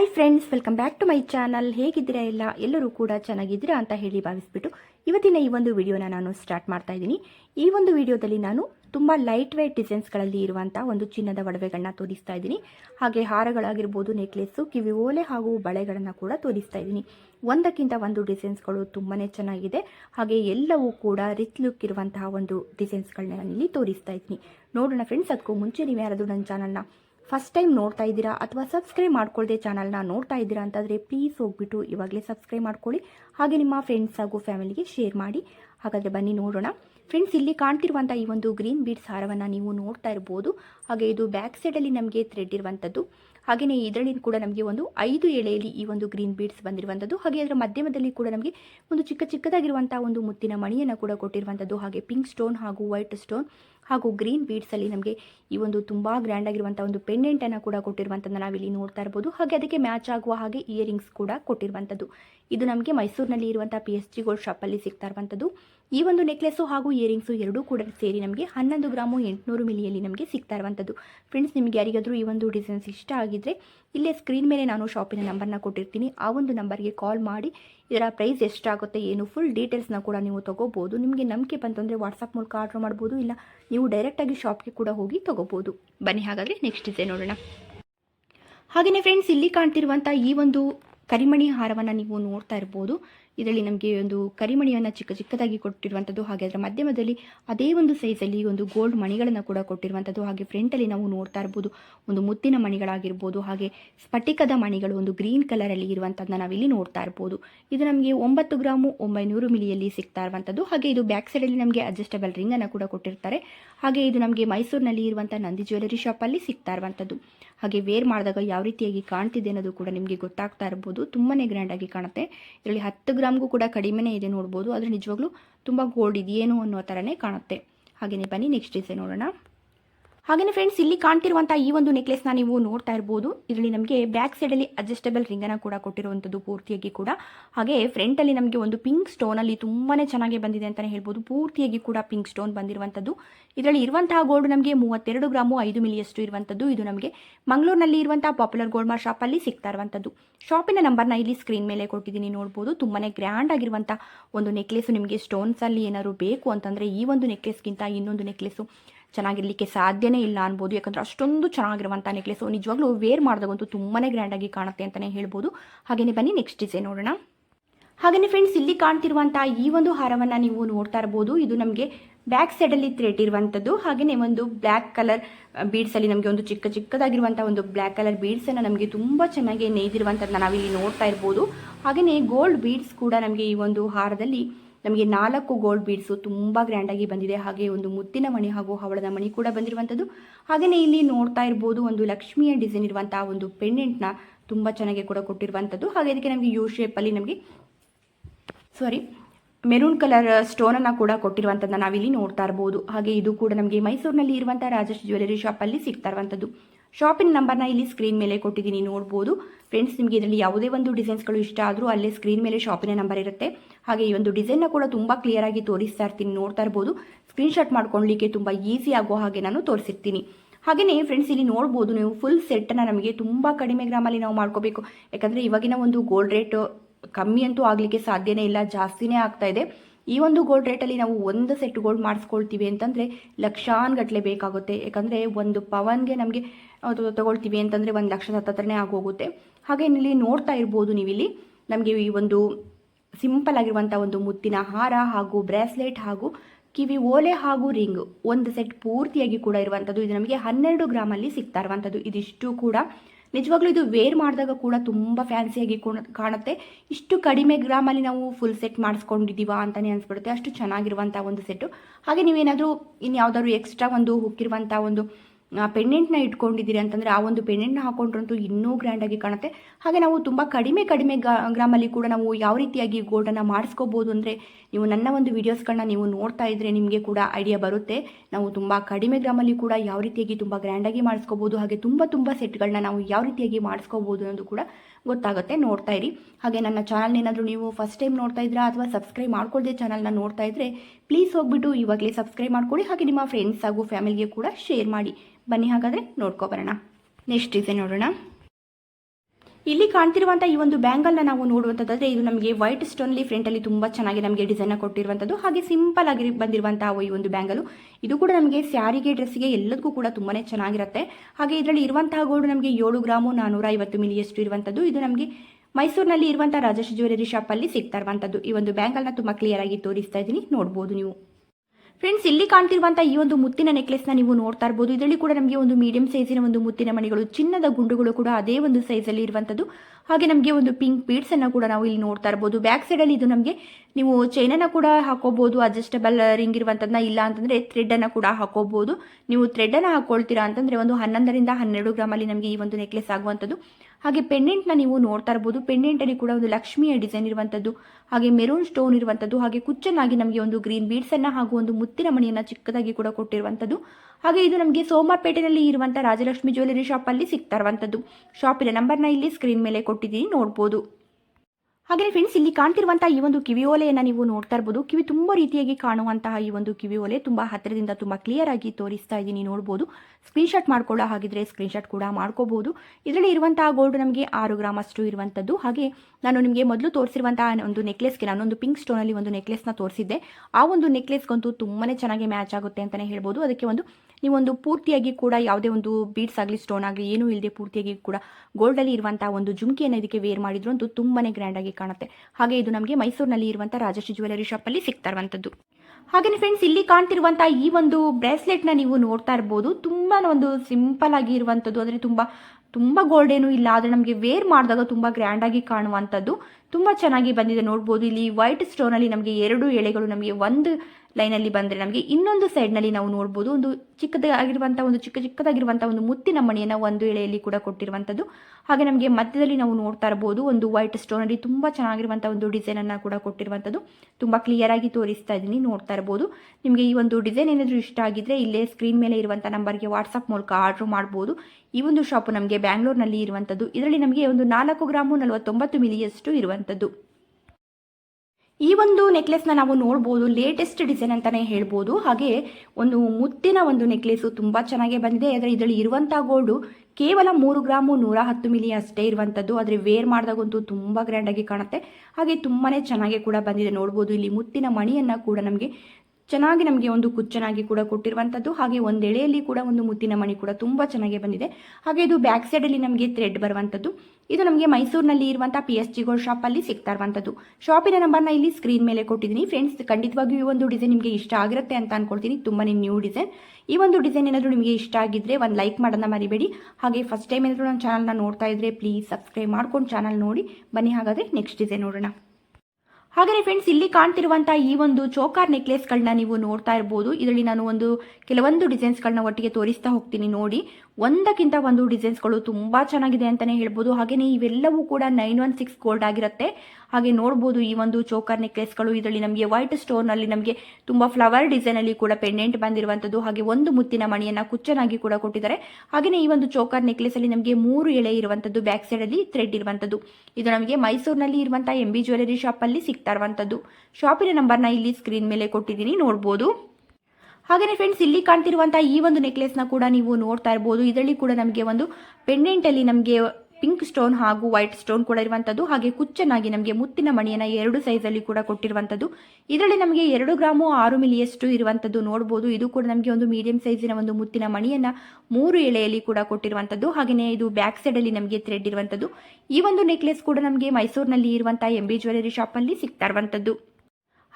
Hi friends welcome back to my channel ಹೇಗಿದ್ದೀರಾ ಎಲ್ಲ? ಎಲ್ಲರೂ ಕೂಡ ಚೆನ್ನಾಗಿದ್ದೀರಾ ಅಂತ ಹೇಳಿ ಭಾವಿಸ್ಬಿಟ್ಟು ಇವತ್ತಿನ ಈ ಒಂದು ವಿಡಿಯೋನ ನಾನು ಸ್ಟಾರ್ಟ್ ಮಾಡ್ತಾ ಇದ್ದೀನಿ. ಈ ಒಂದು ವಿಡಿಯೋದಲ್ಲಿ ನಾನು ತುಂಬ ಲೈಟ್ ವೇಟ್ ಡಿಸೈನ್ಸ್ಗಳಲ್ಲಿ ಇರುವಂಥ ಒಂದು ಚಿನ್ನದ ಒಡವೆಗಳನ್ನ ತೋರಿಸ್ತಾ ಇದ್ದೀನಿ. ಹಾಗೆ ಹಾರಗಳಾಗಿರ್ಬೋದು ನೆಕ್ಲೆಸ್ಸು ಕಿವಿ ಓಲೆ ಹಾಗೂ ಬಳೆಗಳನ್ನು ಕೂಡ ತೋರಿಸ್ತಾ ಇದ್ದೀನಿ. ಒಂದಕ್ಕಿಂತ ಒಂದು ಡಿಸೈನ್ಸ್ಗಳು ತುಂಬಾ ಚೆನ್ನಾಗಿದೆ. ಹಾಗೆ ಎಲ್ಲವೂ ಕೂಡ ರಿಚ್ ಲುಕ್ ಇರುವಂತಹ ಒಂದು ಡಿಸೈನ್ಸ್ಗಳನ್ನ ನಾನು ಇಲ್ಲಿ ತೋರಿಸ್ತಾ ಇದ್ದೀನಿ. ನೋಡೋಣ ಫ್ರೆಂಡ್ಸ್ ಅದಕ್ಕೂ ಮುಂಚೆ ನೀವು ಯಾರಾದರೂ ನನ್ನ ಚಾನಲ್ನ ಫಸ್ಟ್ ಟೈಮ್ ನೋಡ್ತಾ ಇದ್ದೀರಾ ಅಥವಾ ಸಬ್ಸ್ಕ್ರೈಬ್ ಮಾಡ್ಕೊಳ್ಳದೆ ಚಾನಲ್ನ ನೋಡ್ತಾ ಇದ್ದೀರಾ ಅಂತಂದರೆ ಪ್ಲೀಸ್ ಹೋಗ್ಬಿಟ್ಟು ಇವಾಗಲೇ ಸಬ್ಸ್ಕ್ರೈಬ್ ಮಾಡ್ಕೊಳ್ಳಿ. ಹಾಗೆ ನಿಮ್ಮ ಫ್ರೆಂಡ್ಸ್ ಹಾಗೂ ಫ್ಯಾಮಿಲಿಗೆ ಶೇರ್ ಮಾಡಿ. ಹಾಗಾದರೆ ಬನ್ನಿ ನೋಡೋಣ. ಫ್ರೆಂಡ್ಸ್ ಇಲ್ಲಿ ಕಾಣ್ತಿರುವಂಥ ಈ ಒಂದು ಗ್ರೀನ್ ಬೀಡ್ಸ್ ಹಾರವನ್ನು ನೀವು ನೋಡ್ತಾ ಇರ್ಬೋದು. ಹಾಗೆ ಇದು ಬ್ಯಾಕ್ ಸೈಡಲ್ಲಿ ನಮಗೆ ಥ್ರೆಡ್ ಇರುವಂಥದ್ದು ಹಾಗೆಯೇ ಇದರಲ್ಲಿ ಕೂಡ ನಮಗೆ ಒಂದು ಐದು ಎಳೆಯಲ್ಲಿ ಈ ಒಂದು ಗ್ರೀನ್ ಬೀಡ್ಸ್ ಬಂದಿರುವಂಥದ್ದು ಹಾಗೆ ಅದರ ಮಧ್ಯಮದಲ್ಲಿ ಕೂಡ ನಮಗೆ ಒಂದು ಚಿಕ್ಕ ಚಿಕ್ಕದಾಗಿರುವಂಥ ಒಂದು ಮುತ್ತಿನ ಮಣಿಯನ್ನು ಕೂಡ ಕೊಟ್ಟಿರುವಂಥದ್ದು ಹಾಗೆ ಪಿಂಕ್ ಸ್ಟೋನ್ ಹಾಗೂ ವೈಟ್ ಸ್ಟೋನ್ ಹಾಗೂ ಗ್ರೀನ್ ಬೀಡ್ಸಲ್ಲಿ ನಮಗೆ ಈ ಒಂದು ತುಂಬ ಗ್ರ್ಯಾಂಡ್ ಆಗಿರುವಂಥ ಒಂದು ಪೆಂಡೆಂಟನ್ನು ಕೂಡ ಕೊಟ್ಟಿರುವಂಥದ್ದು ನಾವಿಲ್ಲಿ ನೋಡ್ತಾ ಇರ್ಬೋದು. ಹಾಗೆ ಅದಕ್ಕೆ ಮ್ಯಾಚ್ ಆಗುವ ಹಾಗೆ ಇಯರಿಂಗ್ಸ್ ಕೂಡ ಕೊಟ್ಟಿರುವಂಥದ್ದು ಇದು ನಮಗೆ ಮೈಸೂರಿನಲ್ಲಿ ಇರುವಂಥ ಪಿ ಎಸ್ ಜಿ ಗೋಲ್ಡ್ ಶಾಪಲ್ಲಿ ಸಿಗ್ತಾ ಇರುವಂಥದ್ದು ಈ ಒಂದು ನೆಕ್ಲೆಸ್ಸು ಹಾಗೂ ಇಯರಿಂಗ್ಸು ಎರಡೂ ಕೂಡ ಸೇರಿ ನಮಗೆ ಹನ್ನೊಂದು ಗ್ರಾಮು ಎಂಟುನೂರು ಮಿಲಿಯಲ್ಲಿ ನಮಗೆ ಸಿಗ್ತಾ ಇರುವಂಥದ್ದು ಫ್ರೆಂಡ್ಸ್ ನಿಮಗೆ ಯಾರಿಗಾದರೂ ಈ ಒಂದು ಡಿಸೈನ್ಸ್ ಇಷ್ಟ ಆಗಿದ್ದರೆ ಇಲ್ಲೇ ಸ್ಕ್ರೀನ್ ಮೇಲೆ ನಾನು ಶಾಪಿನ ನಂಬರ್ನ ಕೊಟ್ಟಿರ್ತೀನಿ. ಆ ಒಂದು ನಂಬರ್ಗೆ ಕಾಲ್ ಮಾಡಿ ಇದರ ಪ್ರೈಸ್ ಎಷ್ಟಾಗುತ್ತೆ, ಏನು ಫುಲ್ ಡೀಟೇಲ್ಸ್ನ ಕೂಡ ನೀವು ತೊಗೋಬೋದು. ನಿಮಗೆ ನಂಬಿಕೆ ಬಂತಂದರೆ ವಾಟ್ಸಪ್ ಮೂಲಕ ಆರ್ಡ್ರ್ ಮಾಡ್ಬೋದು, ಇಲ್ಲ ನೀವು ಡೈರೆಕ್ಟಾಗಿ ಶಾಪ್ಗೆ ಕೂಡ ಹೋಗಿ ತೊಗೋಬೋದು. ಬನ್ನಿ ಹಾಗಾದರೆ ನೆಕ್ಸ್ಟ್ ಡಿಸೈನ್ ನೋಡೋಣ. ಹಾಗೆಯೇ ಫ್ರೆಂಡ್ಸ್ ಇಲ್ಲಿ ಕಾಣ್ತಿರುವಂಥ ಈ ಒಂದು ಕರಿಮಣಿ ಹಾರವನ್ನು ನೀವು ನೋಡ್ತಾ ಇರ್ಬೋದು. ಇದರಲ್ಲಿ ನಮಗೆ ಒಂದು ಕರಿಮಣಿಯನ್ನು ಚಿಕ್ಕ ಚಿಕ್ಕದಾಗಿ ಕೊಟ್ಟಿರುವಂಥದ್ದು ಹಾಗೆ ಅದರ ಮಧ್ಯಮದಲ್ಲಿ ಅದೇ ಒಂದು ಸೈಜಲ್ಲಿ ಒಂದು ಗೋಲ್ಡ್ ಮಣಿಗಳನ್ನು ಕೂಡ ಕೊಟ್ಟಿರುವಂಥದ್ದು ಹಾಗೆ ಫ್ರಂಟಲ್ಲಿ ನಾವು ನೋಡ್ತಾ ಇರ್ಬೋದು, ಒಂದು ಮುತ್ತಿನ ಮಣಿಗಳಾಗಿರ್ಬೋದು, ಹಾಗೆ ಸ್ಫಟಿಕದ ಮಣಿಗಳು ಒಂದು ಗ್ರೀನ್ ಕಲರಲ್ಲಿ ಇರುವಂಥದ್ದನ್ನ ನಾವಿಲ್ಲಿ ನೋಡ್ತಾ ಇರ್ಬೋದು. ಇದು ನಮಗೆ ಒಂಬತ್ತು ಗ್ರಾಮು ಒಂಬೈನೂರು ಮಿಲಿಯಲ್ಲಿ ಸಿಗ್ತಾ ಇರುವಂಥದ್ದು ಹಾಗೆ ಇದು ಬ್ಯಾಕ್ ಸೈಡಲ್ಲಿ ನಮಗೆ ಅಡ್ಜಸ್ಟಬಲ್ ರಿಂಗನ್ನು ಕೂಡ ಕೊಟ್ಟಿರ್ತಾರೆ. ಹಾಗೆ ಇದು ನಮಗೆ ಮೈಸೂರಿನಲ್ಲಿ ಇರುವಂಥ ನಂದಿ ಜ್ಯುವೆಲರಿ ಶಾಪಲ್ಲಿ ಸಿಗ್ತಾ ಇರುವಂಥದ್ದು ಹಾಗೆ ವೇರ್ ಮಾಡಿದಾಗ ಯಾವ ರೀತಿಯಾಗಿ ಕಾಣ್ತಿದೆ ಅನ್ನೋದು ಕೂಡ ನಿಮಗೆ ಗೊತ್ತಾಗ್ತಾ ಇರ್ಬೋದು ತುಂಬಾ ಗ್ರ್ಯಾಂಡಾಗಿ ಕಾಣುತ್ತೆ. ಇದರಲ್ಲಿ ಹತ್ತು ಗ್ರಾಮ್ಗೂ ಕೂಡ ಕಡಿಮೆನೇ ಇದೆ ನೋಡ್ಬೋದು. ಆದರೆ ನಿಜವಾಗ್ಲೂ ತುಂಬ ಗೋಲ್ಡ್ ಇದೆಯೇನು ಅನ್ನೋ ಥರನೇ ಕಾಣುತ್ತೆ. ಹಾಗೆಯೇ ಬನ್ನಿ ನೆಕ್ಸ್ಟ್ ಡಿಸೈನ್ ನೋಡೋಣ. ಹಾಗೆಯೇ ಫ್ರೆಂಡ್ಸ್ ಇಲ್ಲಿ ಕಾಣ್ತಿರುವಂತಹ ಈ ಒಂದು ನೆಕ್ಲೆಸ್ನ ನೀವು ನೋಡ್ತಾ ಇರಬಹುದು ಇದರಲ್ಲಿ ನಮಗೆ ಬ್ಯಾಕ್ ಸೈಡ್ ಅಲ್ಲಿ ಅಡ್ಜಸ್ಟಬಲ್ ರಿಂಗನ್ನು ಕೂಡ ಕೊಟ್ಟಿರುವಂತದ್ದು ಪೂರ್ತಿಯಾಗಿ ಕೂಡ. ಹಾಗೆ ಫ್ರಂಟಲ್ಲಿ ನಮಗೆ ಒಂದು ಪಿಂಕ್ ಸ್ಟೋನ್ ಅಲ್ಲಿ ತುಂಬಾನೇ ಚೆನ್ನಾಗಿ ಬಂದಿದೆ ಅಂತಾನೆ ಹೇಳ್ಬೋದು. ಪೂರ್ತಿಯಾಗಿ ಕೂಡ ಪಿಂಕ್ ಸ್ಟೋನ್ ಬಂದಿರುವಂತದ್ದು. ಇದರಲ್ಲಿ ಇರುವಂತಹ ಗೋಲ್ಡ್ ನಮಗೆ ಮೂವತ್ತೆರಡು ಗ್ರಾಮು ಐದು ಮಿಲಿಯಷ್ಟು ಇರುವಂಥದ್ದು ಇದು ನಮಗೆ ಮಂಗಳೂರಿನಲ್ಲಿ ಇರುವಂತಹ ಪಾಪ್ಯುಲರ್ ಗೋಲ್ಡ್ ಮಾರ್ ಶಾಪಲ್ಲಿ ಸಿಗ್ತಾ ಇರುವಂಥದ್ದು ಶಾಪಿನ ನಂಬರ್ನ ಇಲ್ಲಿ ಸ್ಕ್ರೀನ್ ಮೇಲೆ ಕೊಟ್ಟಿದ್ದೀನಿ ನೋಡಬಹುದು ತುಂಬಾನೇ ಗ್ರ್ಯಾಂಡ್ ಆಗಿರುವಂತಹ ಒಂದು ನೆಕ್ಲೆಸ್ ನಿಮಗೆ ಸ್ಟೋನ್ಸ್ ಅಲ್ಲಿ ಏನಾದ್ರು ಬೇಕು ಅಂತಂದ್ರೆ ಈ ಒಂದು ನೆಕ್ಲೆಸ್ಗಿಂತ ಇನ್ನೊಂದು ನೆಕ್ಲೆಸು ಚೆನ್ನಾಗಿರಲಿಕ್ಕೆ ಸಾಧ್ಯನೇ ಇಲ್ಲ ಅನ್ಬೋದು. ಯಾಕಂದರೆ ಅಷ್ಟೊಂದು ಚೆನ್ನಾಗಿರುವಂಥ ನೆಕ್ಲೆಸು ನಿಜವಾಗ್ಲೂ ವೇರ್ ಮಾಡಿದಾಗಂತೂ ತುಂಬಾ ಗ್ರ್ಯಾಂಡಾಗಿ ಕಾಣುತ್ತೆ ಅಂತಲೇ ಹೇಳ್ಬೋದು. ಹಾಗೆಯೇ ಬನ್ನಿ ನೆಕ್ಸ್ಟ್ ಡಿಸೈನ್ ನೋಡೋಣ. ಹಾಗೆಯೇ ಫ್ರೆಂಡ್ಸ್ ಇಲ್ಲಿ ಕಾಣ್ತಿರುವಂಥ ಈ ಒಂದು ಹಾರವನ್ನು ನೀವು ನೋಡ್ತಾ ಇರ್ಬೋದು. ಇದು ನಮಗೆ ಬ್ಯಾಕ್ ಸೈಡಲ್ಲಿ ಥ್ರೆಡ್ ಇರುವಂಥದ್ದು ಹಾಗೆಯೇ ಒಂದು ಬ್ಲ್ಯಾಕ್ ಕಲರ್ ಬೀಡ್ಸಲ್ಲಿ ನಮಗೆ ಒಂದು ಚಿಕ್ಕ ಚಿಕ್ಕದಾಗಿರುವಂಥ ಒಂದು ಬ್ಲ್ಯಾಕ್ ಕಲರ್ ಬೀಡ್ಸನ್ನು ನಮಗೆ ತುಂಬ ಚೆನ್ನಾಗಿ ನೇಯ್ದಿರುವಂಥದ್ದು ನಾವಿಲ್ಲಿ ನೋಡ್ತಾ ಇರ್ಬೋದು. ಹಾಗೆಯೇ ಗೋಲ್ಡ್ ಬೀಡ್ಸ್ ಕೂಡ ನಮಗೆ ಈ ಒಂದು ಹಾರದಲ್ಲಿ ನಮಗೆ ನಾಲ್ಕು ಗೋಲ್ಡ್ ಬೀಡ್ಸು ತುಂಬ ಗ್ರ್ಯಾಂಡಾಗಿ ಬಂದಿದೆ. ಹಾಗೆ ಒಂದು ಮುತ್ತಿನ ಮಣಿ ಹಾಗೂ ಹವಳದ ಮಣಿ ಕೂಡ ಬಂದಿರುವಂಥದ್ದು. ಹಾಗೆಯೇ ಇಲ್ಲಿ ನೋಡ್ತಾ ಇರ್ಬೋದು, ಒಂದು ಲಕ್ಷ್ಮಿಯ ಡಿಸೈನ್ ಇರುವಂತಹ ಒಂದು ಪೆಂಡೆಂಟ್ನ ತುಂಬ ಚೆನ್ನಾಗಿ ಕೂಡ ಕೊಟ್ಟಿರುವಂಥದ್ದು. ಹಾಗೆ ಇದಕ್ಕೆ ನಮಗೆ ಯು ಶೇಪಲ್ಲಿ ನಮಗೆ ಸಾರಿ ಮೆರೂನ್ ಕಲರ್ ಸ್ಟೋನನ್ನು ಕೂಡ ಕೊಟ್ಟಿರುವಂಥದ್ದನ್ನ ನಾವಿಲ್ಲಿ ನೋಡ್ತಾ ಇರ್ಬೋದು. ಹಾಗೆ ಇದು ಕೂಡ ನಮಗೆ ಮೈಸೂರಿನಲ್ಲಿ ಇರುವಂಥ ರಾಜೇಶ್ ಜ್ಯುವೆಲರಿ ಶಾಪಲ್ಲಿ ಸಿಗ್ತಾ ಇರುವಂಥದ್ದು. ಶಾಪಿನ ನಂಬರ್ನ ಇಲ್ಲಿ ಸ್ಕ್ರೀನ್ ಮೇಲೆ ಕೊಟ್ಟಿದ್ದೀನಿ, ನೋಡ್ಬೋದು. ಫ್ರೆಂಡ್ಸ್ ನಿಮಗೆ ಇದರಲ್ಲಿ ಯಾವುದೇ ಒಂದು ಡಿಸೈನ್ಸ್ಗಳು ಇಷ್ಟ ಆದರೂ ಅಲ್ಲೇ ಸ್ಕ್ರೀನ್ ಮೇಲೆ ಶಾಪಿನ ನಂಬರ್ ಇರುತ್ತೆ. ಹಾಗೆ ಈ ಒಂದು ಡಿಸೈನ್ನ ಕೂಡ ತುಂಬ ಕ್ಲಿಯರಾಗಿ ತೋರಿಸ್ತಾ ಇರ್ತೀನಿ, ನೋಡ್ತಾ ಇರ್ಬೋದು. ಸ್ಕ್ರೀನ್ಶಾಟ್ ಮಾಡ್ಕೊಳ್ಳಿಕ್ಕೆ ತುಂಬ ಈಸಿ ಆಗೋ ಹಾಗೆ ನಾನು ತೋರಿಸಿರ್ತೀನಿ. ಹಾಗೆಯೇ ಫ್ರೆಂಡ್ಸ್ ಇಲ್ಲಿ ನೋಡ್ಬೋದು ನೀವು ಫುಲ್ ಸೆಟ್ಟನ್ನು ನಮಗೆ ತುಂಬ ಕಡಿಮೆ ಗ್ರಾಮಲ್ಲಿ ನಾವು ಮಾಡ್ಕೋಬೇಕು. ಯಾಕಂದರೆ ಇವಾಗಿನ ಒಂದು ಗೋಲ್ಡ್ ರೇಟ್ ಕಮ್ಮಿ ಅಂತೂ ಆಗಲಿಕ್ಕೆ ಸಾಧ್ಯನೇ ಇಲ್ಲ, ಜಾಸ್ತಿನೇ ಆಗ್ತಾ ಇದೆ. ಈ ಒಂದು ಗೋಲ್ಡ್ ರೇಟಲ್ಲಿ ನಾವು ಒಂದು ಸೆಟ್ ಗೋಲ್ಡ್ ಮಾಡಿಸ್ಕೊಳ್ತೀವಿ ಅಂತಂದರೆ ಲಕ್ಷಾನ್ಗಟ್ಟಲೆ ಬೇಕಾಗುತ್ತೆ. ಯಾಕಂದರೆ ಒಂದು ಪವನ್ಗೆ ನಮಗೆ ತಗೊಳ್ತೀವಿ ಅಂತಂದರೆ ಒಂದು ಲಕ್ಷದ ಹತ್ತತ್ರನೇ ಆಗೋಗುತ್ತೆ. ಹಾಗೆ ಇಲ್ಲಿ ನೋಡ್ತಾ ಇರ್ಬೋದು ನೀವಿಲ್ಲಿ ನಮಗೆ ಈ ಒಂದು ಸಿಂಪಲ್ ಆಗಿರುವಂಥ ಒಂದು ಮುತ್ತಿನ ಹಾರ ಹಾಗೂ ಬ್ರೇಸ್ಲೆಟ್ ಹಾಗೂ ಕಿವಿ ಓಲೆ ಹಾಗೂ ರಿಂಗ್ ಒಂದು ಸೆಟ್ ಪೂರ್ತಿಯಾಗಿ ಕೂಡ ಇರುವಂಥದ್ದು ಇದು ನಮಗೆ ಹನ್ನೆರಡು ಗ್ರಾಮಲ್ಲಿ ಸಿಗ್ತಾ ಇರುವಂಥದ್ದು ಇದಿಷ್ಟು ಕೂಡ ನಿಜವಾಗ್ಲೂ ಇದು ವೇರ್ ಮಾಡಿದಾಗ ಕೂಡ ತುಂಬ ಫ್ಯಾನ್ಸಿಯಾಗಿ ಕಾಣುತ್ತೆ. ಇಷ್ಟು ಕಡಿಮೆ ಗ್ರಾಮಲ್ಲಿ ನಾವು ಫುಲ್ ಸೆಟ್ ಮಾಡಿಸ್ಕೊಂಡಿದ್ದೀವ ಅಂತಲೇ ಅನಿಸ್ಬಿಡುತ್ತೆ. ಅಷ್ಟು ಚೆನ್ನಾಗಿರುವಂಥ ಒಂದು ಸೆಟ್ಟು ಹಾಗೆ ನೀವೇನಾದರೂ ಇನ್ಯಾವುದಾದ್ರು ಎಕ್ಸ್ಟ್ರಾ ಒಂದು ಹುಕ್ಕಿರುವಂಥ ಒಂದು ಪೆಂಡೆಂಟ್ನ ಇಟ್ಕೊಂಡಿದ್ದೀರಿ ಅಂತಂದರೆ ಆ ಒಂದು ಪೆಂಡೆಂಟ್ನ ಹಾಕೊಂಡ್ರಂತೂ ಇನ್ನೂ ಗ್ರ್ಯಾಂಡಾಗಿ ಕಾಣುತ್ತೆ. ಹಾಗೆ ನಾವು ತುಂಬ ಕಡಿಮೆ ಕಡಿಮೆ ಗ್ರಾಮಲ್ಲಿ ಕೂಡ ನಾವು ಯಾವ ರೀತಿಯಾಗಿ ಗೋಲ್ಡನ್ನು ಮಾಡಿಸ್ಕೋಬೋದು ಅಂದರೆ ನೀವು ನನ್ನ ಒಂದು ವೀಡಿಯೋಸ್ಗಳನ್ನ ನೀವು ನೋಡ್ತಾ ಇದ್ದರೆ ನಿಮಗೆ ಕೂಡ ಐಡಿಯಾ ಬರುತ್ತೆ. ನಾವು ತುಂಬ ಕಡಿಮೆ ಗ್ರಾಮಲ್ಲಿ ಕೂಡ ಯಾವ ರೀತಿಯಾಗಿ ತುಂಬ ಗ್ರ್ಯಾಂಡಾಗಿ ಮಾಡಿಸ್ಕೋಬೋದು, ಹಾಗೆ ತುಂಬ ತುಂಬ ಸೆಟ್ಗಳನ್ನ ನಾವು ಯಾವ ರೀತಿಯಾಗಿ ಮಾಡಿಸ್ಕೋಬೋದು ಅನ್ನೋದು ಕೂಡ ಗೊತ್ತಾಗುತ್ತೆ, ನೋಡ್ತಾ ಇರಿ. ಹಾಗೆ ನನ್ನ ಚಾನಲ್ ಏನಾದರೂ ನೀವು ಫಸ್ಟ್ ಟೈಮ್ ನೋಡ್ತಾ ಇದ್ರಾ ಅಥವಾ ಸಬ್ಸ್ಕ್ರೈಬ್ ಮಾಡ್ಕೊಳ್ಳದೆ ಚಾನಲ್ನ ನೋಡ್ತಾ ಇದ್ದರೆ ಪ್ಲೀಸ್ ಹೋಗ್ಬಿಟ್ಟು ಇವಾಗಲೇ ಸಬ್ಸ್ಕ್ರೈಬ್ ಮಾಡ್ಕೊಳ್ಳಿ. ಹಾಗೆ ನಿಮ್ಮ ಫ್ರೆಂಡ್ಸ್ ಹಾಗೂ ಫ್ಯಾಮಿಲಿಗೆ ಕೂಡ ಶೇರ್ ಮಾಡಿ. ಬನ್ನಿ ಹಾಗಾದರೆ ನೋಡ್ಕೊಬರೋಣ ನೆಕ್ಸ್ಟ್ ಡಿಸೈನ್ ನೋಡೋಣ. ಇಲ್ಲಿ ಕಾಣ್ತಿರುವಂತಹ ಈ ಒಂದು ಬ್ಯಾಂಗಲ್ನ ನಾವು ನೋಡುವಂಥದ್ದಾದ್ರೆ ಇದು ನಮಗೆ ವೈಟ್ ಸ್ಟೋನ್ಲಿ ಫ್ರಂಟಲ್ಲಿ ತುಂಬಾ ಚೆನ್ನಾಗಿ ನಮಗೆ ಡಿಸೈನ್ ಕೊಟ್ಟಿರುವಂಥದ್ದು ಹಾಗೆ ಸಿಂಪಲ್ ಆಗಿ ಬಂದಿರುವಂತಹ ಈ ಒಂದು ಬ್ಯಾಂಗಲ್ ಇದು ಕೂಡ ನಮಗೆ ಸ್ಯಾರಿಗೆ ಡ್ರೆಸ್ಗೆ ಎಲ್ಲದಕ್ಕೂ ಕೂಡ ತುಂಬಾನೇ ಚೆನ್ನಾಗಿರುತ್ತೆ. ಹಾಗೆ ಇದರಲ್ಲಿ ಇರುವಂತಹ ಗೋಲ್ಡ್ ನಮಗೆ ಏಳು ಗ್ರಾಮು ನಾನೂರ ಐವತ್ತು ಮಿಲಿಯಷ್ಟು ಇರುವಂಥದ್ದು ಇದು ನಮಗೆ ಮೈಸೂರಿನಲ್ಲಿ ಇರುವಂಥ ರಾಜೇಶ್ ಜ್ಯುವೆಲರಿ ಶಾಪಲ್ಲಿ ಸಿಗ್ತಾ ಇರುವಂಥದ್ದು ಈ ಒಂದು ಬ್ಯಾಂಗಲ್ನ ತುಂಬಾ ಕ್ಲಿಯರ್ ಆಗಿ ತೋರಿಸ್ತಾ ಇದ್ದೀನಿ. ನೋಡಬಹುದು ನೀವು. ಫ್ರೆಂಡ್ಸ್ ಇಲ್ಲಿ ಕಾಣ್ತಿರುವಂತಹ ಈ ಒಂದು ಮುತ್ತಿನ ನೆಕ್ಲೆಸ್ನ ನೀವು ನೋಡ್ತಾ ಇರಬಹುದು ಇದರಲ್ಲಿ ಕೂಡ ನಮಗೆ ಒಂದು ಮೀಡಿಯಂ ಸೈಜಿನ ಒಂದು ಮುತ್ತಿನ ಮಣಿಗಳು, ಚಿನ್ನದ ಗುಂಡುಗಳು ಕೂಡ ಅದೇ ಒಂದು ಸೈಜ್ ಅಲ್ಲಿ ಇರುವಂತದ್ದು. ಹಾಗೆ ನಮಗೆ ಒಂದು ಪಿಂಕ್ ಬೀಡ್ಸ್ ಅನ್ನ ಕೂಡ ನಾವು ಇಲ್ಲಿ ನೋಡ್ತಾ ಇರಬಹುದು ಬ್ಯಾಕ್ ಸೈಡ್ ಅಲ್ಲಿ ಇದು ನಮಗೆ ನೀವು ಚೈನನ್ನ ಕೂಡ ಹಾಕೋಬಹುದು ಅಡ್ಜಸ್ಟಬಲ್ ರಿಂಗ್ ಇರುವಂತದ್ನ ಇಲ್ಲ ಅಂತಂದ್ರೆ ಥ್ರೆಡ್ ಅನ್ನ ಕೂಡ ಹಾಕೋಬಹುದು ನೀವು ಥ್ರೆಡ್ ಅನ್ನ ಹಾಕೊಳ್ತೀರಾ ಅಂತಂದ್ರೆ ಒಂದು ಹನ್ನೊಂದರಿಂದ ಹನ್ನೆರಡು ಗ್ರಾಮಲ್ಲಿ ನಮಗೆ ಈ ಒಂದು ನೆಕ್ಲೆಸ್ ಆಗುವಂಥದ್ದು ಹಾಗೆ ಪೆಂಡೆಂಟ್ನ ನೀವು ನೋಡ್ತಾ ಇರ್ಬೋದು. ಪೆಂಡೆಂಟಲ್ಲಿ ಕೂಡ ಒಂದು ಲಕ್ಷ್ಮಿಯ ಡಿಸೈನ್ ಇರುವಂಥದ್ದು ಹಾಗೆ ಮೆರೂನ್ ಸ್ಟೋನ್ ಇರುವಂಥದ್ದು ಹಾಗೆ ಕುಚ್ಚನ್ನಾಗಿ ನಮಗೆ ಒಂದು ಗ್ರೀನ್ ಬೀಡ್ಸ್ ಅನ್ನ ಹಾಗೂ ಒಂದು ಮುತ್ತಿನ ಮಣಿಯನ್ನು ಚಿಕ್ಕದಾಗಿ ಕೂಡ ಕೊಟ್ಟಿರುವಂಥದ್ದು ಹಾಗೆ ಇದು ನಮಗೆ ಸೋಮಾರ್ಪೇಟೆನಲ್ಲಿ ಇರುವಂಥ ರಾಜಲಕ್ಷ್ಮಿ ಜ್ಯುವೆಲರಿ ಶಾಪಲ್ಲಿ ಸಿಗ್ತಾ ಇರುವಂಥದ್ದು ಶಾಪಿನ ನಂಬರ್ನ ಇಲ್ಲಿ ಸ್ಕ್ರೀನ್ ಮೇಲೆ ಕೊಟ್ಟಿದ್ದೀನಿ, ನೋಡ್ಬೋದು. ಹಾಗೆ ಫ್ರೆಂಡ್ಸ್ ಇಲ್ಲಿ ಕಾಣ್ತಿರುವಂತಹ ಈ ಒಂದು ಕಿವಿ ಓಲೆಯನ್ನು ನೀವು ನೋಡ್ತಾ ಇರಬಹುದು ಕಿವಿ ತುಂಬ ರೀತಿಯಾಗಿ ಕಾಣುವಂತಹ ಈ ಒಂದು ಕಿವಿ ಓಲೆ ತುಂಬಾ ಹತ್ತಿರದಿಂದ ತುಂಬಾ ಕ್ಲಿಯರ್ ಆಗಿ ತೋರಿಸ್ತಾ ಇದ್ದೀನಿ ನೋಡ್ಬೋದು. ಸ್ಕ್ರೀನ್ಶಾಟ್ ಮಾಡ್ಕೊಳ್ಳೋ ಹಾಗಿದ್ರೆ ಸ್ಕ್ರೀನ್ಶಾಟ್ ಕೂಡ ಮಾಡ್ಕೋಬಹುದು ಇದರಲ್ಲಿ ಇರುವಂತಹ ಗೋಲ್ಡ್ ನಮಗೆ ಆರು ಗ್ರಾಮ್ ಅಷ್ಟು ಇರುವಂಥದ್ದು ಹಾಗೆ ನಾನು ನಿಮಗೆ ಮೊದಲು ತೋರಿಸಿರುವಂತಹ ಒಂದು ನೆಕ್ಲೆಸ್ಗೆ ನಾನೊಂದು ಪಿಂಕ್ ಸ್ಟೋನ್ ಅಲ್ಲಿ ಒಂದು ನೆಕ್ಲೆಸ್ನ ತೋರಿಸಿದ್ದೆ. ಆ ಒಂದು ನೆಕ್ಲೆಸ್ಗಂತೂ ತುಂಬಾನೇ ಚೆನ್ನಾಗಿ ಮ್ಯಾಚ್ ಆಗುತ್ತೆ ಅಂತಲೇ ಹೇಳ್ಬೋದು. ಅದಕ್ಕೆ ಒಂದು ನೀವೊಂದು ಪೂರ್ತಿಯಾಗಿ ಕೂಡ ಯಾವುದೇ ಒಂದು ಬೀಡ್ಸ್ ಆಗಲಿ ಸ್ಟೋನ್ ಆಗಲಿ, ಏನೂ ಇಲ್ಲದೆ ಪೂರ್ತಿಯಾಗಿ ಕೂಡ ಗೋಲ್ಡಲ್ಲಿ ಇರುವಂತಹ ಒಂದು ಜುಮ್ಕಿಯನ್ನು ಇದಕ್ಕೆ ವೇರ್ ಮಾಡಿದ್ರು ಅಂತೂ ಗ್ರ್ಯಾಂಡ್ ಗ್ರ್ಯಾಂಡಾಗಿ ಕಾಣುತ್ತೆ. ಹಾಗೆ ಇದು ನಮಗೆ ಮೈಸೂರಿನಲ್ಲಿ ಇರುವಂಥ ರಾಜಶ್ರೀ ಜ್ಯುವೆಲರಿ ಶಾಪಲ್ಲಿ ಸಿಗ್ತಾ ಇರುವಂಥದ್ದು ಹಾಗೆಯೇ ಫ್ರೆಂಡ್ಸ್ ಇಲ್ಲಿ ಕಾಣ್ತಿರುವಂತಹ ಈ ಒಂದು ಬ್ರೇಸ್ಲೆಟ್ನ ನೀವು ನೋಡ್ತಾ ಇರ್ಬೋದು. ತುಂಬಾ ಒಂದು ಸಿಂಪಲ್ ಆಗಿ ಇರುವಂಥದ್ದು ಅಂದರೆ ತುಂಬಾ ತುಂಬಾ ಗೋಲ್ಡ್ ಏನು ಇಲ್ಲ. ಆದ್ರೆ ನಮಗೆ ವೇರ್ ಮಾಡಿದಾಗ ತುಂಬಾ ಗ್ರ್ಯಾಂಡ್ ಆಗಿ ಕಾಣುವಂತದ್ದು. ತುಂಬಾ ಚೆನ್ನಾಗಿ ಬಂದಿದೆ ನೋಡ್ಬೋದು. ಇಲ್ಲಿ ವೈಟ್ ಸ್ಟೋನಲ್ಲಿ ನಮಗೆ ಎರಡು ಎಳೆಗಳು, ನಮಗೆ ಒಂದು ಲೈನಲ್ಲಿ ಬಂದರೆ ನಮಗೆ ಇನ್ನೊಂದು ಸೈಡ್ನಲ್ಲಿ ನಾವು ನೋಡ್ಬೋದು. ಒಂದು ಚಿಕ್ಕದಾಗಿರುವಂಥ ಒಂದು ಚಿಕ್ಕ ಚಿಕ್ಕದಾಗಿರುವಂಥ ಒಂದು ಮುತ್ತಿನ ಮಣಿಯನ್ನು ಒಂದು ಎಳೆಯಲ್ಲಿ ಕೂಡ ಕೊಟ್ಟಿರುವಂಥದ್ದು. ಹಾಗೆ ನಮಗೆ ಮಧ್ಯದಲ್ಲಿ ನಾವು ನೋಡ್ತಾ ಇರ್ಬೋದು ಒಂದು ವೈಟ್ ಸ್ಟೋನಲ್ಲಿ ತುಂಬ ಚೆನ್ನಾಗಿರುವಂಥ ಒಂದು ಡಿಸೈನನ್ನು ಕೂಡ ಕೊಟ್ಟಿರುವಂಥದ್ದು. ತುಂಬ ಕ್ಲಿಯರ್ ಆಗಿ ತೋರಿಸ್ತಾ ಇದ್ದೀನಿ ನೋಡ್ತಾ ಇರ್ಬೋದು ನಿಮಗೆ ಈ ಒಂದು ಡಿಸೈನ್ ಏನಾದರೂ ಇಷ್ಟ ಆಗಿದ್ರೆ ಇಲ್ಲೇ ಸ್ಕ್ರೀನ್ ಮೇಲೆ ಇರುವಂಥ ನಂಬರ್ಗೆ ವಾಟ್ಸಪ್ ಮೂಲಕ ಆರ್ಡ್ರ್ ಮಾಡ್ಬೋದು. ಈ ಒಂದು ಶಾಪು ನಮಗೆ ಬ್ಯಾಂಗ್ಳೂರ್ನಲ್ಲಿ ಇರುವಂಥದ್ದು. ಇದರಲ್ಲಿ ನಮಗೆ ಒಂದು ನಾಲ್ಕು ಗ್ರಾಮು ನಲವತ್ತೊಂಬತ್ತು ಮಿಲಿಯಷ್ಟು ಇರುವಂಥದ್ದು. ಈ ಒಂದು ನೆಕ್ಲೆಸ್ನ ನಾವು ನೋಡ್ಬೋದು ಲೇಟೆಸ್ಟ್ ಡಿಸೈನ್ ಅಂತಲೇ ಹೇಳ್ಬೋದು. ಹಾಗೆ ಒಂದು ಮುತ್ತಿನ ಒಂದು ನೆಕ್ಲೆಸ್ ತುಂಬ ಚೆನ್ನಾಗಿ ಬಂದಿದೆ. ಆದರೆ ಇದರಲ್ಲಿ ಇರುವಂಥ ಗೋಲ್ಡು ಕೇವಲ ಮೂರು ಗ್ರಾಮು ನೂರ ಹತ್ತು ಮಿಲಿ ಅಷ್ಟೇ ಇರುವಂಥದ್ದು ಆದರೆ ವೇರ್ ಮಾಡಿದಾಗಂತೂ ತುಂಬ ಗ್ರ್ಯಾಂಡಾಗಿ ಕಾಣುತ್ತೆ. ಹಾಗೆ ತುಂಬಾ ಚೆನ್ನಾಗಿ ಕೂಡ ಬಂದಿದೆ. ನೋಡ್ಬೋದು ಇಲ್ಲಿ ಮುತ್ತಿನ ಮಣಿಯನ್ನು ಕೂಡ ನಮಗೆ ಚೆನ್ನಾಗಿ ನಮಗೆ ಒಂದು ಕುಚ್ಚನಾಗಿ ಕೂಡ ಕೊಟ್ಟಿರುವಂಥದ್ದು ಹಾಗೆ ಒಂದು ಎಳೆಯಲ್ಲಿ ಕೂಡ ಒಂದು ಮುತ್ತಿನ ಮಣಿ ಕೂಡ ತುಂಬ ಚೆನ್ನಾಗಿ ಬಂದಿದೆ. ಹಾಗೆ ಇದು ಬ್ಯಾಕ್ ಸೈಡಲ್ಲಿ ನಮಗೆ ಥ್ರೆಡ್ ಬರುವಂಥದ್ದು ಇದು ನಮಗೆ ಮೈಸೂರಿನಲ್ಲಿ ಇರುವಂಥ ಪಿ ಎಸ್ ಜಿ ಗೋಲ್ಡ್ ಶಾಪಲ್ಲಿ ಸಿಗ್ತಾ ಇರುವಂಥದ್ದು ಶಾಪಿನ ನಂಬರ್ನ ಇಲ್ಲಿ ಸ್ಕ್ರೀನ್ ಮೇಲೆ ಕೊಟ್ಟಿದ್ದೀನಿ. ಫ್ರೆಂಡ್ಸ್ ಖಂಡಿತವಾಗಿಯೂ ಈ ಒಂದು ಡಿಸೈನ್ ನಿಮಗೆ ಇಷ್ಟ ಆಗಿರುತ್ತೆ ಅಂತ ಅನ್ಕೊಳ್ತೀನಿ. ತುಂಬಾ ನ್ಯೂ ಡಿಸೈನ್ ಈ ಒಂದು ಡಿಸೈನ್ ಏನಾದರೂ ನಿಮಗೆ ಇಷ್ಟ ಆಗಿದ್ರೆ ಒಂದು ಲೈಕ್ ಮಾಡೋಣ ಮರಿಬೇಡಿ. ಹಾಗೆ ಫಸ್ಟ್ ಟೈಮ್ ಏನಾದರೂ ನನ್ನ ಚಾನಲ್ನ ನೋಡ್ತಾ ಇದ್ರೆ ಪ್ಲೀಸ್ ಸಬ್ಸ್ಕ್ರೈಬ್ ಮಾಡ್ಕೊಂಡು ಚಾನಲ್ ನೋಡಿ. ಬನ್ನಿ ಹಾಗಾದರೆ ನೆಕ್ಸ್ಟ್ ಡಿಸೈನ್ ನೋಡೋಣ. ಹಾಗೆಯೇ ಫ್ರೆಂಡ್ಸ್ ಇಲ್ಲಿ ಕಾಣ್ತಿರುವಂತಹ ಈ ಒಂದು ಚೋಕಾರ್ ನೆಕ್ಲೆಸ್ಗಳನ್ನ ನೀವು ನೋಡ್ತಾ ಇರ್ಬೋದು. ಇದರಲ್ಲಿ ನಾನು ಒಂದು ಕೆಲವೊಂದು ಡಿಸೈನ್ಸ್ಗಳನ್ನ ಒಟ್ಟಿಗೆ ತೋರಿಸ್ತಾ ಹೋಗ್ತೀನಿ ನೋಡಿ. ಒಂದಕ್ಕಿಂತ ಒಂದು ಡಿಸೈನ್ಸ್ಗಳು ತುಂಬ ಚೆನ್ನಾಗಿದೆ ಅಂತಲೇ ಹೇಳ್ಬೋದು. ಹಾಗೆಯೇ ಇವೆಲ್ಲವೂ ಕೂಡ ನೈನ್ ಒನ್ ಸಿಕ್ಸ್ ಗೋಲ್ಡ್ ಆಗಿರುತ್ತೆ. ಹಾಗೆ ನೋಡ್ಬೋದು ಈ ಒಂದು ಚೋಕರ್ ನೆಕ್ಲೆಸ್ಗಳು ಇದರಲ್ಲಿ ನಮಗೆ ವೈಟ್ ಸ್ಟೋನಲ್ಲಿ ನಮಗೆ ತುಂಬ ಫ್ಲವರ್ ಡಿಸೈನಲ್ಲಿ ಕೂಡ ಪೆಂಡೆಂಟ್ ಬಂದಿರುವಂಥದ್ದು. ಹಾಗೆ ಒಂದು ಮುತ್ತಿನ ಮಣಿಯನ್ನು ಕುಚ್ಚನಾಗಿ ಕೂಡ ಕೊಟ್ಟಿದ್ದಾರೆ. ಹಾಗೆಯೇ ಈ ಒಂದು ಚೋಕರ್ ನೆಕ್ಲೆಸಲ್ಲಿ ನಮಗೆ ಮೂರು ಎಳೆ ಇರುವಂಥದ್ದು ಬ್ಯಾಕ್ ಸೈಡಲ್ಲಿ ಥ್ರೆಡ್ ಇರುವಂಥದ್ದು. ಇದು ನಮಗೆ ಮೈಸೂರಿನಲ್ಲಿ ಇರುವಂಥ ಎಂ ಬಿ ಜ್ಯುವೆಲರಿ ಶಾಪಲ್ಲಿ ಸಿಗ್ತಾ ಇರುವಂಥದ್ದು. ಶಾಪಿನ ನಂಬರ್ನ ಇಲ್ಲಿ ಸ್ಕ್ರೀನ್ ಮೇಲೆ ಕೊಟ್ಟಿದ್ದೀನಿ, ನೋಡ್ಬೋದು. ಹಾಗೆಯೇ ಫ್ರೆಂಡ್ಸ್ ಇಲ್ಲಿ ಕಾಣ್ತಿರುವಂಥ ಈ ಒಂದು ನೆಕ್ಲೆಸ್ನ ಕೂಡ ನೀವು ನೋಡ್ತಾ ಇರ್ಬೋದು. ಇದರಲ್ಲಿ ಕೂಡ ನಮಗೆ ಒಂದು ಪೆಂಡೆಂಟಲ್ಲಿ ನಮಗೆ ಪಿಂಕ್ ಸ್ಟೋನ್ ಹಾಗೂ ವೈಟ್ ಸ್ಟೋನ್ ಕೂಡ ಇರುವಂಥದ್ದು ಹಾಗೆ ಕುಚ್ಚನಾಗಿ ನಮಗೆ ಮುತ್ತಿನ ಮಣಿಯನ್ನು ಎರಡು ಸೈಜಲ್ಲಿ ಕೂಡ ಕೊಟ್ಟಿರುವಂಥದ್ದು ಇದರಲ್ಲಿ ನಮಗೆ ಎರಡು ಗ್ರಾಮು ಆರು ಮಿಲಿಯಷ್ಟು ಇರುವಂಥದ್ದು ನೋಡ್ಬೋದು. ಇದು ಕೂಡ ನಮಗೆ ಒಂದು ಮೀಡಿಯಂ ಸೈಜಿನ ಒಂದು ಮುತ್ತಿನ ಮಣಿಯನ್ನ ಮೂರು ಎಳೆಯಲ್ಲಿ ಕೂಡ ಕೊಟ್ಟಿರುವಂಥದ್ದು ಹಾಗೆಯೇ ಇದು ಬ್ಯಾಕ್ ಸೈಡಲ್ಲಿ ನಮಗೆ ಥ್ರೆಡ್ ಇರುವಂಥದ್ದು ಈ ಒಂದು ನೆಕ್ಲೆಸ್ ಕೂಡ ನಮಗೆ ಮೈಸೂರಿನಲ್ಲಿ ಇರುವಂಥ ಎಂಬಿ ಜ್ಯುವೆಲರಿ ಶಾಪ್ ಅಲ್ಲಿ ಸಿಗ್ತಾ ಇರುವಂಥದ್ದು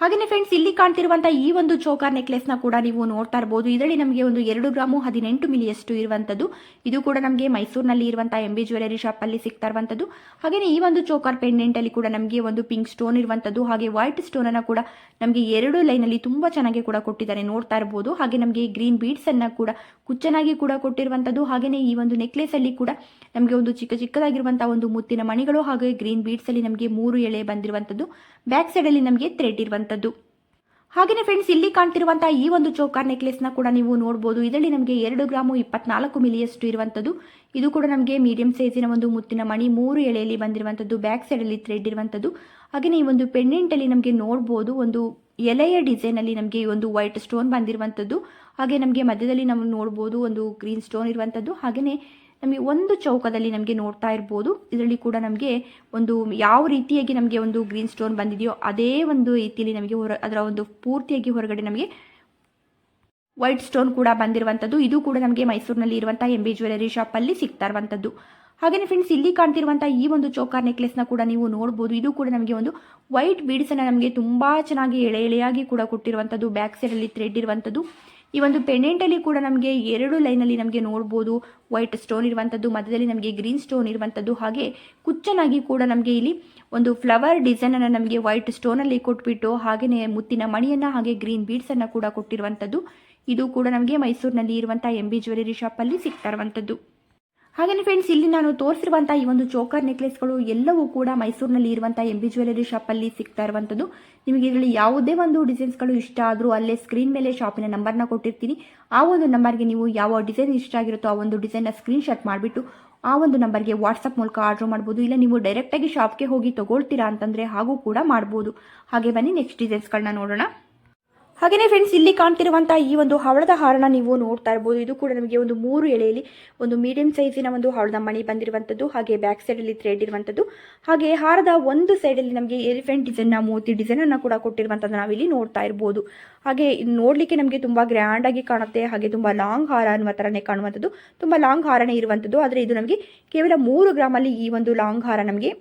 ಹಾಗೆಯೇ ಫ್ರೆಂಡ್ಸ್ ಇಲ್ಲಿ ಕಾಣ್ತಿರುವಂತಹ ಈ ಒಂದು ಚೋಕಾರ್ ನೆಕ್ಲೆಸ್ನ ಕೂಡ ನೀವು ನೋಡ್ತಾ ಇರಬಹುದು ಇದರಲ್ಲಿ ನಮಗೆ ಒಂದು ಎರಡು ಗ್ರಾಮು ಹದಿನೆಂಟು ಮಿಲಿಯಷ್ಟು ಇರುವಂಥದ್ದು ಇದು ಕೂಡ ನಮಗೆ ಮೈಸೂರಿನಲ್ಲಿ ಇರುವಂಥ ಎಂ ಬಿ ಜ್ಯುವೆಲರಿ ಅಲ್ಲಿ ಸಿಗ್ತಾ ಇರುವಂಥದ್ದು ಹಾಗೆಯೇ ಈ ಒಂದು ಚೋಕಾರ್ ಪೆಂಡೆಂಟಲ್ಲಿ ಕೂಡ ನಮಗೆ ಒಂದು ಪಿಂಕ್ ಸ್ಟೋನ್ ಇರುವಂಥದ್ದು ಹಾಗೆ ವೈಟ್ ಸ್ಟೋನ್ ಅನ್ನ ಕೂಡ ನಮಗೆ ಎರಡು ಲೈನ್ ಅಲ್ಲಿ ತುಂಬಾ ಚೆನ್ನಾಗಿ ಕೂಡ ಕೊಟ್ಟಿದ್ದಾರೆ ನೋಡ್ತಾ ಇರಬಹುದು ಹಾಗೆ ನಮಗೆ ಗ್ರೀನ್ ಬೀಡ್ಸನ್ನು ಕೂಡ ಕುಚ್ಚನಾಗಿ ಕೂಡ ಕೊಟ್ಟಿರುವಂಥದ್ದು ಹಾಗೆಯೇ ಈ ಒಂದು ನೆಕ್ಲೆಸಲ್ಲಿ ಕೂಡ ನಮಗೆ ಒಂದು ಚಿಕ್ಕ ಚಿಕ್ಕದಾಗಿರುವಂತಹ ಒಂದು ಮುತ್ತಿನ ಮಣಿಗಳು ಹಾಗೆ ಗ್ರೀನ್ ಬೀಡ್ಸಲ್ಲಿ ನಮಗೆ ಮೂರು ಎಳೆ ಬಂದಿರುವಂಥದ್ದು ಬ್ಯಾಕ್ ಸೈಡ್ ಅಲ್ಲಿ ನಮಗೆ ಥ್ರೆಡ್ ಇರುವಂಥದ್ದು ಹಾಗೆಯೇ ಫ್ರೆಂಡ್ಸ್ ಇಲ್ಲಿ ಕಾಣ್ತಿರುವಂತಹ ಈ ಒಂದು ಚೋಕಾರ್ ನೆಕ್ಲೆಸ್ನ ಕೂಡ ನೀವು ನೋಡಬಹುದು ಇದರಲ್ಲಿ ನಮಗೆ ಎರಡು ಗ್ರಾಮು ಇಪ್ಪತ್ನಾಲ್ಕು ಮಿಲಿಯಷ್ಟು ಇರುವಂಥದ್ದು. ಇದು ಕೂಡ ನಮಗೆ ಮೀಡಿಯಂ ಸೈಜಿನ ಒಂದು ಮುತ್ತಿನ ಮಣಿ, ಮೂರು ಎಳೆಯಲ್ಲಿ ಬಂದಿರುವಂಥದ್ದು. ಬ್ಯಾಕ್ ಸೈಡಲ್ಲಿ ಥ್ರೆಡ್ ಇರುವಂಥದ್ದು. ಹಾಗೆಯೇ ಈ ಒಂದು ಪೆಂಡೆಂಟಲ್ಲಿ ನಮಗೆ ನೋಡ್ಬೋದು, ಒಂದು ಎಲೆಯ ಡಿಸೈನಲ್ಲಿ ನಮಗೆ ಈ ಒಂದು ವೈಟ್ ಸ್ಟೋನ್ ಬಂದಿರುವಂಥದ್ದು. ಹಾಗೆ ನಮಗೆ ಮಧ್ಯದಲ್ಲಿ ನಾವು ನೋಡ್ಬೋದು ಒಂದು ಗ್ರೀನ್ ಸ್ಟೋನ್ ಇರುವಂಥದ್ದು. ಹಾಗೆಯೇ ನಮಗೆ ಒಂದು ಚೌಕದಲ್ಲಿ ನಮಗೆ ನೋಡ್ತಾ ಇರ್ಬೋದು. ಇದರಲ್ಲಿ ಕೂಡ ನಮಗೆ ಒಂದು ಯಾವ ರೀತಿಯಾಗಿ ನಮಗೆ ಒಂದು ಗ್ರೀನ್ ಸ್ಟೋನ್ ಬಂದಿದೆಯೋ ಅದೇ ಒಂದು ರೀತಿಯಲ್ಲಿ ನಮಗೆ ಹೊರ, ಅದರ ಒಂದು ಪೂರ್ತಿಯಾಗಿ ಹೊರಗಡೆ ನಮಗೆ ವೈಟ್ ಸ್ಟೋನ್ ಕೂಡ ಬಂದಿರುವಂಥದ್ದು. ಇದು ಕೂಡ ನಮಗೆ ಮೈಸೂರಿನಲ್ಲಿ ಇರುವಂಥ ಎಂ ಬಿ ಜ್ಯುವೆಲರಿ ಶಾಪಲ್ಲಿ ಸಿಗ್ತಾ ಇರುವಂಥದ್ದು. ಹಾಗೆಯೇ ಫ್ರೆಂಡ್ಸ್ ಇಲ್ಲಿ ಕಾಣ್ತಿರುವಂಥ ಈ ಒಂದು ಚೌಕಾರ್ ನೆಕ್ಲೆಸ್ನ ಕೂಡ ನೀವು ನೋಡ್ಬೋದು. ಇದು ಕೂಡ ನಮಗೆ ಒಂದು ವೈಟ್ ಬೀಡ್ಸನ್ನು ನಮಗೆ ತುಂಬ ಚೆನ್ನಾಗಿ ಎಳೆ ಎಳೆಯಾಗಿ ಕೂಡ ಕೊಟ್ಟಿರುವಂಥದ್ದು. ಬ್ಯಾಕ್ ಸೈಡಲ್ಲಿ ಥ್ರೆಡ್ ಇರುವಂಥದ್ದು. ಈ ಒಂದು ಪೆಂಡೆಂಟಲ್ಲಿ ಕೂಡ ನಮಗೆ ಎರಡು ಲೈನಲ್ಲಿ ನಮಗೆ ನೋಡ್ಬೋದು. ವೈಟ್ ಸ್ಟೋನ್ ಇರುವಂಥದ್ದು ಮಧ್ಯದಲ್ಲಿ ನಮಗೆ ಗ್ರೀನ್ ಸ್ಟೋನ್ ಇರುವಂಥದ್ದು ಹಾಗೆ ಕುಚ್ಚನಾಗಿ ಕೂಡ ನಮಗೆ ಇಲ್ಲಿ ಒಂದು ಫ್ಲವರ್ ಡಿಸೈನನ್ನು ನಮಗೆ ವೈಟ್ ಸ್ಟೋನಲ್ಲಿ ಕೊಟ್ಬಿಟ್ಟು ಹಾಗೆಯೇ ಮುತ್ತಿನ ಮಣಿಯನ್ನು ಹಾಗೆ ಗ್ರೀನ್ ಬೀಡ್ಸನ್ನು ಕೂಡ ಕೊಟ್ಟಿರುವಂಥದ್ದು ಇದು ಕೂಡ ನಮಗೆ ಮೈಸೂರಿನಲ್ಲಿ ಇರುವಂಥ ಎಂ ಬಿ ಜ್ಯುವೆಲರಿ ಶಾಪಲ್ಲಿ ಸಿಗ್ತಾ ಇರುವಂಥದ್ದು ಹಾಗೆಯೇ ಫ್ರೆಂಡ್ಸ್ ಇಲ್ಲಿ ನಾನು ತೋರಿಸಿರುವಂಥ ಈ ಒಂದು ಚೋಕರ್ ನೆಕ್ಲೆಸ್ಗಳು ಎಲ್ಲವೂ ಕೂಡ ಮೈಸೂರಿನಲ್ಲಿ ಇರುವಂಥ ಎಂ ಬಿ ಜ್ಯುವೆಲರಿ ಶಾಪಲ್ಲಿ ಸಿಗ್ತಾ ಇರುವಂಥದ್ದು ನಿಮಗೆ ಇದರಲ್ಲಿ ಯಾವುದೇ ಒಂದು ಡಿಸೈನ್ಸ್ಗಳು ಇಷ್ಟ ಆದರೂ ಅಲ್ಲೇ ಸ್ಕ್ರೀನ್ ಮೇಲೆ ಶಾಪಿನ ನಂಬರ್ನ ಕೊಟ್ಟಿರ್ತೀನಿ. ಆ ಒಂದು ನಂಬರ್ಗೆ ನೀವು ಯಾವ ಡಿಸೈನ್ ಇಷ್ಟ ಆಗಿರುತ್ತೋ ಆ ಒಂದು ಡಿಸೈನ್ನ ಸ್ಕ್ರೀನ್ ಶಾಟ್ ಮಾಡಿಬಿಟ್ಟು ಆ ಒಂದು ನಂಬರ್ಗೆ ವಾಟ್ಸಪ್ ಮೂಲಕ ಆರ್ಡರ್ ಮಾಡ್ಬೋದು. ಇಲ್ಲ, ನೀವು ಡೈರೆಕ್ಟಾಗಿ ಶಾಪ್ಗೆ ಹೋಗಿ ತಗೊಳ್ತೀರಾ ಅಂತಂದರೆ ಹಾಗೂ ಕೂಡ ಮಾಡ್ಬೋದು. ಹಾಗೆ ಬನ್ನಿ ನೆಕ್ಸ್ಟ್ ಡಿಸೈನ್ಸ್ಗಳನ್ನ ನೋಡೋಣ. ಹಾಗೆಯೇ ಫ್ರೆಂಡ್ಸ್ ಇಲ್ಲಿ ಕಾಣ್ತಿರುವಂಥ ಈ ಒಂದು ಹವಳದ ಹಾರನ ನೀವು ನೋಡ್ತಾ ಇರ್ಬೋದು. ಇದು ಕೂಡ ನಮಗೆ ಒಂದು ಮೂರು ಎಳೆಯಲ್ಲಿ ಒಂದು ಮೀಡಿಯಂ ಸೈಜಿನ ಒಂದು ಹವಳದ ಮಣಿ ಬಂದಿರುವಂಥದ್ದು ಹಾಗೆ ಬ್ಯಾಕ್ ಸೈಡಲ್ಲಿ ಥ್ರೆಡ್ ಇರುವಂಥದ್ದು ಹಾಗೆ ಹಾರದ ಒಂದು ಸೈಡಲ್ಲಿ ನಮಗೆ ಎಲಿಫೆಂಟ್ ಡಿಸೈನ್ನ ಡಿಸೈನ್ ಡಿಸೈನನ್ನು ಕೂಡ ಕೊಟ್ಟಿರುವಂಥದ್ದು ನಾವಿಲ್ಲಿ ನೋಡ್ತಾ ಇರ್ಬೋದು. ಹಾಗೆ ನೋಡಲಿಕ್ಕೆ ನಮಗೆ ತುಂಬ ಗ್ರ್ಯಾಂಡಾಗಿ ಕಾಣುತ್ತೆ, ಹಾಗೆ ತುಂಬ ಲಾಂಗ್ ಹಾರ ಅನ್ನುವ ಥರನೇ ಕಾಣುವಂಥದ್ದು ತುಂಬ ಲಾಂಗ್ ಹಾರನೇ ಇರುವಂಥದ್ದು ಆದರೆ ಇದು ನಮಗೆ ಕೇವಲ ಮೂರು ಗ್ರಾಮಲ್ಲಿ ಈ ಒಂದು ಲಾಂಗ್ ಹಾರ ನಮಗೆ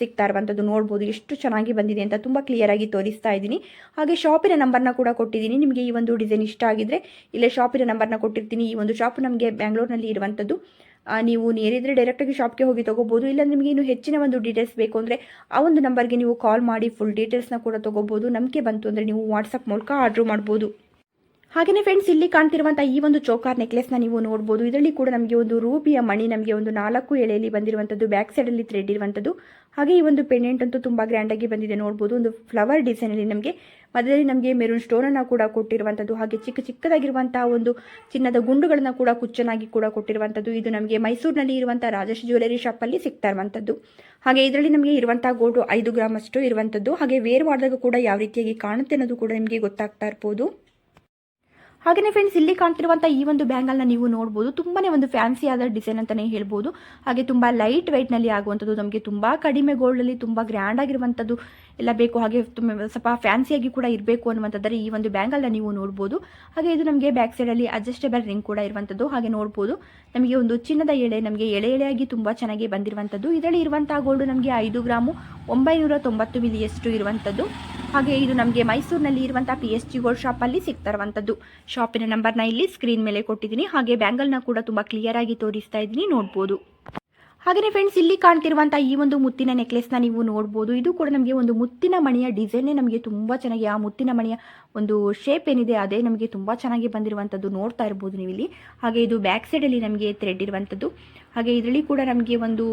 ಸಿಗ್ತಾ ಇರುವಂಥದ್ದು ನೋಡ್ಬೋದು. ಎಷ್ಟು ಚೆನ್ನಾಗಿ ಬಂದಿದೆ ಅಂತ ತುಂಬ ಕ್ಲಿಯರಾಗಿ ತೋರಿಸ್ತಾ ಇದ್ದೀನಿ. ಹಾಗೆ ಶಾಪಿನ ನಂಬರ್ನ ಕೂಡ ಕೊಟ್ಟಿದ್ದೀನಿ. ನಿಮಗೆ ಈ ಒಂದು ಡಿಸೈನ್ ಇಷ್ಟ ಆಗಿದ್ರೆ ಇಲ್ಲೇ ಶಾಪಿನ ನಂಬರ್ನ ಕೊಟ್ಟಿರ್ತೀನಿ. ಈ ಒಂದು ಶಾಪ್ ನಮಗೆ ಬ್ಯಾಂಗ್ಳೂರ್ನಲ್ಲಿ ಇರುವಂಥದ್ದು ನೀವು ನೇರಿದ್ರೆ ಡೈರೆಕ್ಟಾಗಿ ಶಾಪ್ಗೆ ಹೋಗಿ ತೊಗೋಬೋದು. ಇಲ್ಲ ನಿಮಗೆ ಇನ್ನು ಹೆಚ್ಚಿನ ಒಂದು ಡೀಟೇಲ್ಸ್ ಬೇಕು ಅಂದರೆ ಆ ಒಂದು ನಂಬರ್ಗೆ ನೀವು ಕಾಲ್ ಮಾಡಿ ಫುಲ್ ಡೀಟೇಲ್ಸ್ನ ಕೂಡ ತೊಗೋಬೋದು. ನಂಬಿಕೆ ಬಂತು ಅಂದರೆ ನೀವು ವಾಟ್ಸಪ್ ಮೂಲಕ ಆರ್ಡ್ರ್ ಮಾಡ್ಬೋದು. ಹಾಗೆಯೇ ಫ್ರೆಂಡ್ಸ್ ಇಲ್ಲಿ ಕಾಣ್ತಿರುವಂಥ ಈ ಒಂದು ಚೋಕಾರ್ನ ನೀವು ನೋಡಬಹುದು ಇದರಲ್ಲಿ ಕೂಡ ನಮಗೆ ಒಂದು ರೂಬಿಯ ಮಣಿ, ನಮಗೆ ಒಂದು ನಾಲ್ಕು ಎಳೆಯಲ್ಲಿ ಬಂದಿರುವಂಥದ್ದು ಬ್ಯಾಕ್ ಸೈಡಲ್ಲಿ ಥ್ರೆಡ್ ಇರುವಂಥದ್ದು ಹಾಗೆ ಈ ಒಂದು ಪೆಂಡೆಂಟ್ ಅಂತೂ ತುಂಬ ಗ್ರ್ಯಾಂಡಾಗಿ ಬಂದಿದೆ ನೋಡಬಹುದು ಒಂದು ಫ್ಲವರ್ ಡಿಸೈನಲ್ಲಿ ನಮಗೆ, ಮಧ್ಯದಲ್ಲಿ ನಮಗೆ ಮೆರೂನ್ ಸ್ಟೋನನ್ನು ಕೂಡ ಕೊಟ್ಟಿರುವಂಥದ್ದು ಹಾಗೆ ಚಿಕ್ಕ ಚಿಕ್ಕದಾಗಿರುವಂತಹ ಒಂದು ಚಿನ್ನದ ಗುಂಡುಗಳನ್ನು ಕೂಡ ಕುಚ್ಚನಾಗಿ ಕೂಡ ಕೊಟ್ಟಿರುವಂಥದ್ದು ಇದು ನಮಗೆ ಮೈಸೂರಿನಲ್ಲಿ ಇರುವಂಥ ರಾಜೇಶ್ ಜ್ಯುವೆಲರಿ ಶಾಪಲ್ಲಿ ಸಿಗ್ತಾ ಇರುವಂಥದ್ದು ಹಾಗೆ ಇದರಲ್ಲಿ ನಮಗೆ ಇರುವಂಥ ಗೋಲ್ಡು ಐದು ಗ್ರಾಮ್ ಅಷ್ಟು ಇರುವಂಥದ್ದು ಹಾಗೆ ವೇರ್ ಮಾಡಿದಾಗ ಕೂಡ ಯಾವ ರೀತಿಯಾಗಿ ಕಾಣುತ್ತೆ ಅನ್ನೋದು ಕೂಡ ನಿಮಗೆ ಗೊತ್ತಾಗ್ತಾ ಇರ್ಬೋದು. ಹಾಗೆಯೇ ಫ್ರೆಂಡ್ಸ್ ಇಲ್ಲಿ ಕಾಣ್ತಿರುವಂತಹ ಈ ಒಂದು ಬ್ಯಾಂಗಲ್ನ ನೀವು ನೋಡಬಹುದು ತುಂಬಾನೇ ಒಂದು ಫ್ಯಾನ್ಸಿ ಆದ ಡಿಸೈನ್ ಅಂತಾನೆ ಹೇಳ್ಬೋದು. ಹಾಗೆ ತುಂಬಾ ಲೈಟ್ ವೈಟ್ನಲ್ಲಿ ಆಗುವಂತದ್ದು ನಮಗೆ ತುಂಬಾ ಕಡಿಮೆ ಗೋಲ್ಡ್ ಅಲ್ಲಿ ತುಂಬಾ ಗ್ರ್ಯಾಂಡ್ ಆಗಿರುವಂಥದ್ದು ಎಲ್ಲ ಬೇಕು, ಹಾಗೆ ಸ್ವಲ್ಪ ಫ್ಯಾನ್ಸಿಯಾಗಿ ಕೂಡ ಇರಬೇಕು ಅನ್ನುವಂಥದ್ದರೆ ಈ ಒಂದು ಬ್ಯಾಂಗಲ್ನ ನೀವು ನೋಡ್ಬೋದು. ಹಾಗೆ ಇದು ನಮಗೆ ಬ್ಯಾಕ್ ಸೈಡಲ್ಲಿ ಅಡ್ಜಸ್ಟೇಬಲ್ ರಿಂಗ್ ಕೂಡ ಇರುವಂಥದ್ದು, ಹಾಗೆ ನೋಡ್ಬೋದು. ನಮಗೆ ಒಂದು ಚಿನ್ನದ ಎಳೆ, ನಮಗೆ ಎಳೆ ಎಳೆಯಾಗಿ ತುಂಬ ಚೆನ್ನಾಗಿ ಬಂದಿರುವಂಥದ್ದು. ಇದರಲ್ಲಿ ಇರುವಂಥ ಗೋಲ್ಡ್ ನಮಗೆ ಐದು ಗ್ರಾಮು ಒಂಬೈನೂರ ತೊಂಬತ್ತು ಮಿಲಿಯಷ್ಟು ಇರುವಂಥದ್ದು. ಹಾಗೆ ಇದು ನಮಗೆ ಮೈಸೂರಿನಲ್ಲಿ ಇರುವಂಥ ಪಿ ಎಸ್ ಜಿ ಗೋಲ್ಡ್ ಶಾಪಲ್ಲಿ ಸಿಗ್ತಾ ಇರುವಂಥದ್ದು ಶಾಪಿನ ನಂಬರ್ನ ಇಲ್ಲಿ ಸ್ಕ್ರೀನ್ ಮೇಲೆ ಕೊಟ್ಟಿದ್ದೀನಿ. ಹಾಗೆ ಬ್ಯಾಂಗಲ್ನ ಕೂಡ ತುಂಬ ಕ್ಲಿಯರ್ ಆಗಿ ತೋರಿಸ್ತಾ ಇದ್ದೀನಿ. ನೋಡ್ಬೋದು. ಹಾಗೆಯೇ ಫ್ರೆಂಡ್ಸ್ ಇಲ್ಲಿ ಕಾಣ್ತಿರುವಂತಹ ಈ ಒಂದು ಮುತ್ತಿನ ನೆಕ್ಲೆಸ್ನ ನೀವು ನೋಡಬಹುದು ಇದು ಕೂಡ ನಮಗೆ ಒಂದು ಮುತ್ತಿನ ಮಣಿಯ ಡಿಸೈನೇ ನಮಗೆ ತುಂಬಾ ಚೆನ್ನಾಗಿ ಆ ಮುತ್ತಿನ ಮಣಿಯ ಒಂದು ಶೇಪ್ ಏನಿದೆ, ಅದೇ ನಮಗೆ ತುಂಬಾ ಚೆನ್ನಾಗಿ ಬಂದಿರುವಂತದ್ದು ನೋಡ್ತಾ ಇರಬಹುದು ನೀವು ಇಲ್ಲಿ ಹಾಗೆ ಇದು ಬ್ಯಾಕ್ ಸೈಡಲ್ಲಿ ನಮಗೆ ಥ್ರೆಡ್ ಇರುವಂಥದ್ದು ಹಾಗೆ ಇದರಲ್ಲಿ ಕೂಡ ನಮಗೆ ಒಂದು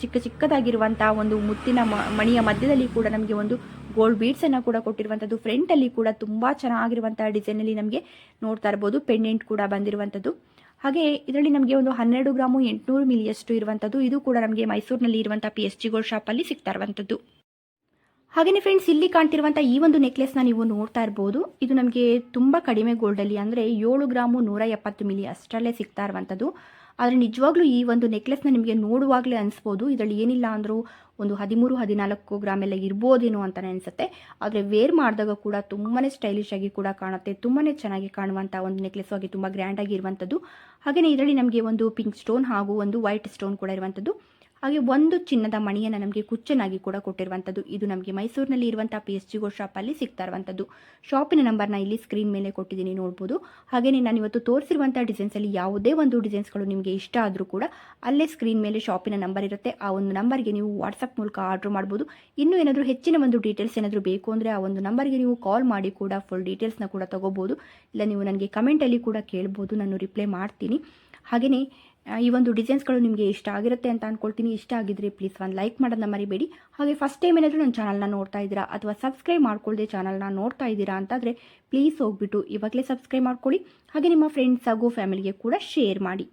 ಚಿಕ್ಕ ಚಿಕ್ಕದಾಗಿರುವಂತಹ ಒಂದು ಮುತ್ತಿನ ಮಣಿಯ ಮಧ್ಯದಲ್ಲಿ ಕೂಡ ನಮಗೆ ಒಂದು ಗೋಲ್ಡ್ ಬೀಡ್ಸ್ ಅನ್ನ ಕೂಡ ಕೊಟ್ಟಿರುವಂಥದ್ದು ಫ್ರಂಟಲ್ಲಿ ಕೂಡ ತುಂಬ ಡಿಸೈನ್ ಡಿಸೈನಲ್ಲಿ ನಮಗೆ ನೋಡ್ತಾ ಇರಬಹುದು ಪೆಂಡೆಂಟ್ ಕೂಡ ಬಂದಿರುವಂಥದ್ದು ಹಾಗೆ ಇದರಲ್ಲಿ ನಮಗೆ ಒಂದು ಹನ್ನೆರಡು ಗ್ರಾಮು ಎಂಟುನೂರು ಮಿಲಿಯಷ್ಟು ಇರುವಂಥದ್ದು. ಇದು ಕೂಡ ನಮಗೆ ಮೈಸೂರಿನಲ್ಲಿ ಇರುವಂಥ ಪಿ ಎಸ್ ಜಿ ಗೋಲ್ಡ್ ಶಾಪಲ್ಲಿ ಸಿಗ್ತಾ ಇರುವಂಥದ್ದು. ಹಾಗೆಯೇ ಫ್ರೆಂಡ್ಸ್ ಇಲ್ಲಿ ಕಾಣ್ತಿರುವಂಥ ಈ ಒಂದು ನೆಕ್ಲೆಸ್ನ ನೀವು ನೋಡ್ತಾ ಇರ್ಬೋದು. ಇದು ನಮಗೆ ತುಂಬ ಕಡಿಮೆ ಗೋಲ್ಡಲ್ಲಿ ಅಂದರೆ ಏಳು ಗ್ರಾಮು ನೂರ ಎಪ್ಪತ್ತು ಮಿಲಿ ಅಷ್ಟರಲ್ಲೇ ಸಿಗ್ತಾ ಇರುವಂಥದ್ದು. ಆದರೆ ನಿಜವಾಗ್ಲೂ ಈ ಒಂದು ನೆಕ್ಲೆಸ್ನ ನಿಮಗೆ ನೋಡುವಾಗಲೇ ಅನಿಸ್ಬೋದು. ಇದರಲ್ಲಿ ಏನಿಲ್ಲ ಅಂದರೂ ಒಂದು ಹದಿಮೂರು, ಹದಿನಾಲ್ಕು ಗ್ರಾಮ್ ಎಲ್ಲ ಇರ್ಬೋದೇನೋ ಅಂತ ಅನಿಸುತ್ತೆ ಆದರೆ ವೇರ್ ಮಾಡಿದಾಗ ಕೂಡ ತುಂಬಾ ಸ್ಟೈಲಿಶ್ ಆಗಿ ಕೂಡ ಕಾಣುತ್ತೆ. ತುಂಬಾ ಚೆನ್ನಾಗಿ ಕಾಣುವಂಥ ಒಂದು ನೆಕ್ಲೆಸ್ ಆಗಿ ತುಂಬ ಗ್ರ್ಯಾಂಡಾಗಿ ಇರುವಂಥದ್ದು ಹಾಗೆಯೇ ಇದರಲ್ಲಿ ನಮಗೆ ಒಂದು ಪಿಂಕ್ ಸ್ಟೋನ್ ಹಾಗೂ ಒಂದು ವೈಟ್ ಸ್ಟೋನ್ ಕೂಡ ಇರುವಂಥದ್ದು ಹಾಗೆ ಒಂದು ಚಿನ್ನದ ಮಣಿಯನ್ನು ನಮಗೆ ಕುಚ್ಚನಾಗಿ ಕೂಡ ಕೊಟ್ಟಿರುವಂಥದ್ದು. ಇದು ನಮಗೆ ಮೈಸೂರಿನಲ್ಲಿ ಇರುವಂಥ ಪಿ ಎಸ್ ಜಿ ಗೋ ಶಾಪಲ್ಲಿ ಸಿಗ್ತಾ ಇರುವಂಥದ್ದು. ಶಾಪಿನ ನಂಬರ್ನ ಇಲ್ಲಿ ಸ್ಕ್ರೀನ್ ಮೇಲೆ ಕೊಟ್ಟಿದ್ದೀನಿ ನೋಡ್ಬೋದು. ಹಾಗೆಯೇ ನಾನು ಇವತ್ತು ತೋರಿಸಿರುವಂಥ ಡಿಸೈನ್ಸಲ್ಲಿ ಯಾವುದೇ ಒಂದು ಡಿಸೈನ್ಸ್ಗಳು ನಿಮಗೆ ಇಷ್ಟ ಆದರೂ ಕೂಡ ಅಲ್ಲೇ ಸ್ಕ್ರೀನ್ ಮೇಲೆ ಶಾಪಿನ ನಂಬರ್ ಇರುತ್ತೆ. ಆ ಒಂದು ನಂಬರ್ಗೆ ನೀವು ವಾಟ್ಸಪ್ ಮೂಲಕ ಆರ್ಡರ್ ಮಾಡ್ಬೋದು. ಇನ್ನೂ ಏನಾದರೂ ಹೆಚ್ಚಿನ ಒಂದು ಡೀಟೇಲ್ಸ್ ಏನಾದರೂ ಬೇಕು ಅಂದರೆ ಆ ಒಂದು ನಂಬರ್ಗೆ ನೀವು ಕಾಲ್ ಮಾಡಿ ಕೂಡ ಫುಲ್ ಡೀಟೇಲ್ಸ್ನ ಕೂಡ ತೊಗೋಬೋದು. ಇಲ್ಲ ನೀವು ನನಗೆ ಕಮೆಂಟಲ್ಲಿ ಕೂಡ ಕೇಳ್ಬೋದು. ನಾನು ರಿಪ್ಲೈ ಮಾಡ್ತೀನಿ. ಹಾಗೆಯೇ ಈ ಒಂದು ಡಿಸೈನ್ಸ್ಗಳು ನಿಮಗೆ ಇಷ್ಟ ಆಗಿರುತ್ತೆ ಅಂತ ಅಂದ್ಕೊಳ್ತೀನಿ ಇಷ್ಟ ಆಗಿದ್ರೆ ಪ್ಲೀಸ್ ಒಂದು ಲೈಕ್ ಮಾಡೋದನ್ನ ಮರಿಬೇಡಿ. ಹಾಗೆ ಫಸ್ಟ್ ಟೈಮ್ ಏನಾದರೂ ನನ್ನ ಚಾನಲ್ನ ನೋಡ್ತಾ ಇದ್ದೀರಾ ಅಥವಾ ಸಬ್ಸ್ಕ್ರೈಬ್ ಮಾಡ್ಕೊಳ್ಳದೆ ಚಾನಲ್ನ ನೋಡ್ತಾ ಇದ್ದೀರಾ ಅಂತಾದರೆ ಪ್ಲೀಸ್ ಹೋಗ್ಬಿಟ್ಟು ಇವಾಗಲೇ ಸಬ್ಸ್ಕ್ರೈಬ್ ಮಾಡ್ಕೊಳ್ಳಿ. ಹಾಗೆ ನಿಮ್ಮ ಫ್ರೆಂಡ್ಸ್ ಹಾಗೂ ಫ್ಯಾಮಿಲಿಗೆ ಕೂಡ ಶೇರ್ ಮಾಡಿ.